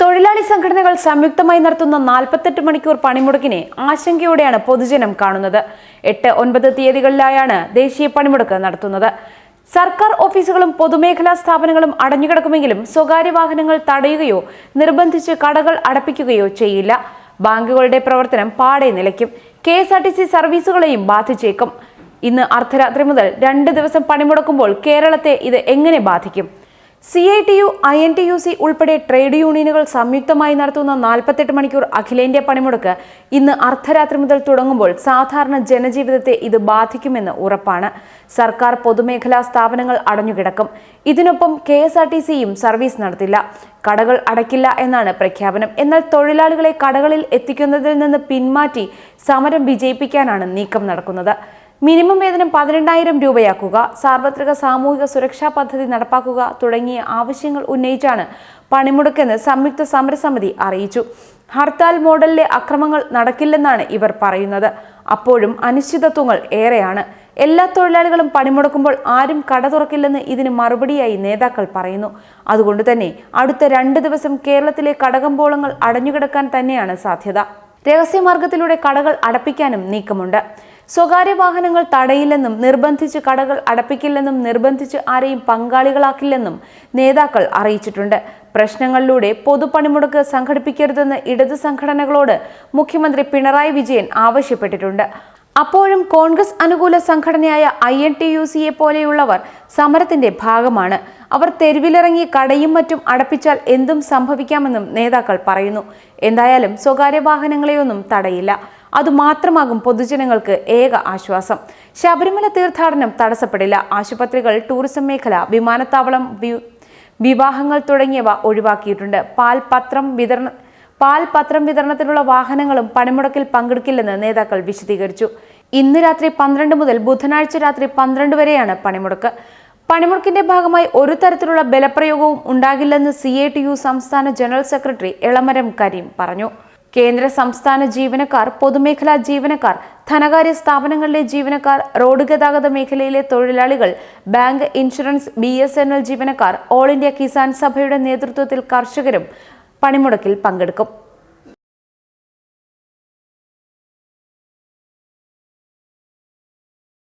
തൊഴിലാളി സംഘടനകൾ സംയുക്തമായി നടത്തുന്ന നാൽപ്പത്തെട്ട് മണിക്കൂർ പണിമുടക്കിനെ ആശങ്കയോടെയാണ് പൊതുജനം കാണുന്നത്. എട്ട് ഒൻപത് തീയതികളിലായാണ് ദേശീയ പണിമുടക്ക് നടത്തുന്നത്. സർക്കാർ ഓഫീസുകളും പൊതുമേഖലാ സ്ഥാപനങ്ങളും അടഞ്ഞുകിടക്കുമെങ്കിലും സ്വകാര്യ വാഹനങ്ങൾ തടയുകയോ നിർബന്ധിച്ച് കടകൾ അടപ്പിക്കുകയോ ചെയ്യില്ല. ബാങ്കുകളുടെ പ്രവർത്തനം പാടെ നിലയ്ക്കും. K S R T C സർവീസുകളെയും ബാധിച്ചേക്കും. ഇന്ന് അർദ്ധരാത്രി മുതൽ രണ്ട് ദിവസം പണിമുടക്കുമ്പോൾ കേരളത്തെ ഇത് എങ്ങനെ ബാധിക്കും? C I T U I N T U C ഉൾപ്പെടെ ട്രേഡ് യൂണിയനുകൾ സംയുക്തമായി നടത്തുന്ന നാൽപ്പത്തെട്ട് മണിക്കൂർ അഖിലേന്ത്യാ പണിമുടക്ക് ഇന്ന് അർദ്ധരാത്രി മുതൽ തുടങ്ങുമ്പോൾ സാധാരണ ജനജീവിതത്തെ ഇത് ബാധിക്കുമെന്ന് ഉറപ്പാണ്. സർക്കാർ പൊതുമേഖലാ സ്ഥാപനങ്ങൾ അടഞ്ഞുകിടക്കും. ഇതിനൊപ്പം കെ എസ് ആർ ടി സിയും സർവീസ് നടത്തില്ല. കടകൾ അടയ്ക്കില്ല എന്നാണ് പ്രഖ്യാപനം. എന്നാൽ തൊഴിലാളികളെ കടകളിൽ എത്തിക്കുന്നതിൽ നിന്ന് പിന്മാറ്റി സമരം വിജയിപ്പിക്കാനാണ് നീക്കം നടക്കുന്നത്. മിനിമം വേതനം പതിനെണ്ണായിരം രൂപയാക്കുക സാർവത്രിക സാമൂഹിക സുരക്ഷാ പദ്ധതി നടപ്പാക്കുക തുടങ്ങിയ ആവശ്യങ്ങൾ ഉന്നയിച്ചാണ് പണിമുടക്കെന്ന് സംയുക്ത സമരസമിതി അറിയിച്ചു. ഹർത്താൽ മോഡലിലെ അക്രമങ്ങൾ നടക്കില്ലെന്നാണ് ഇവർ പറയുന്നത്. അപ്പോഴും അനിശ്ചിതത്വങ്ങൾ ഏറെയാണ്. എല്ലാ തൊഴിലാളികളും പണിമുടക്കുമ്പോൾ ആരും കട തുറക്കില്ലെന്ന് ഇതിന് മറുപടിയായി നേതാക്കൾ പറയുന്നു. അതുകൊണ്ട് തന്നെ അടുത്ത രണ്ട് ദിവസം കേരളത്തിലെ കടകമ്പോളങ്ങൾ അടഞ്ഞുകിടക്കാൻ തന്നെയാണ് സാധ്യത. രഹസ്യമാർഗത്തിലൂടെ കടകൾ അടപ്പിക്കാനും നീക്കമുണ്ട്. സ്വകാര്യ വാഹനങ്ങൾ തടയില്ലെന്നും നിർബന്ധിച്ച് കടകൾ അടപ്പിക്കില്ലെന്നും നിർബന്ധിച്ച് ആരെയും പങ്കാളികളാക്കില്ലെന്നും നേതാക്കൾ അറിയിച്ചിട്ടുണ്ട്. പ്രശ്നങ്ങളിലൂടെ പൊതുപണിമുടക്ക് സംഘടിപ്പിക്കരുതെന്ന് ഇടതു സംഘടനകളോട് മുഖ്യമന്ത്രി പിണറായി വിജയൻ ആവശ്യപ്പെട്ടിട്ടുണ്ട്. അപ്പോഴും കോൺഗ്രസ് അനുകൂല സംഘടനയായ ഐ എൻ ടി യു സിയെ പോലെയുള്ളവർ സമരത്തിന്റെ ഭാഗമാണ്. അവർ തെരുവിലിറങ്ങി കടയും മറ്റും അടപ്പിച്ചാൽ എന്തും സംഭവിക്കാമെന്നും നേതാക്കൾ പറയുന്നു. എന്തായാലും സ്വകാര്യ വാഹനങ്ങളെയൊന്നും തടയില്ല. അതുമാത്രമാകും പൊതുജനങ്ങൾക്ക് ഏക ആശ്വാസം. ശബരിമല തീർത്ഥാടനം തടസ്സപ്പെടില്ല. ആശുപത്രികൾ ടൂറിസം മേഖല വിമാനത്താവളം വിവാഹങ്ങൾ തുടങ്ങിയവ ഒഴിവാക്കിയിട്ടുണ്ട്. പാൽപത്രം വിതരണ പാൽ പത്രം വിതരണത്തിലുള്ള വാഹനങ്ങളും പണിമുടക്കിൽ പങ്കെടുക്കില്ലെന്ന് നേതാക്കൾ വിശദീകരിച്ചു. ഇന്ന് രാത്രി പന്ത്രണ്ട് മുതൽ ബുധനാഴ്ച രാത്രി പന്ത്രണ്ട് വരെയാണ് പണിമുടക്ക്. പണിമുടക്കിന്റെ ഭാഗമായി ഒരു തരത്തിലുള്ള ബലപ്രയോഗവും ഉണ്ടാകില്ലെന്ന് സി സംസ്ഥാന ജനറൽ സെക്രട്ടറി എളമരം കരീം പറഞ്ഞു. കേന്ദ്ര സംസ്ഥാന ജീവനക്കാർ പൊതുമേഖലാ ജീവനക്കാർ ധനകാര്യ സ്ഥാപനങ്ങളിലെ ജീവനക്കാർ റോഡ് ഗതാഗത മേഖലയിലെ തൊഴിലാളികൾ bank insurance B S N L ജീവനക്കാർ ഓൾ ഇന്ത്യ കിസാൻ സഭയുടെ നേതൃത്വത്തിൽ കർഷകരും പണിമുടക്കിൽ പങ്കെടുക്കും.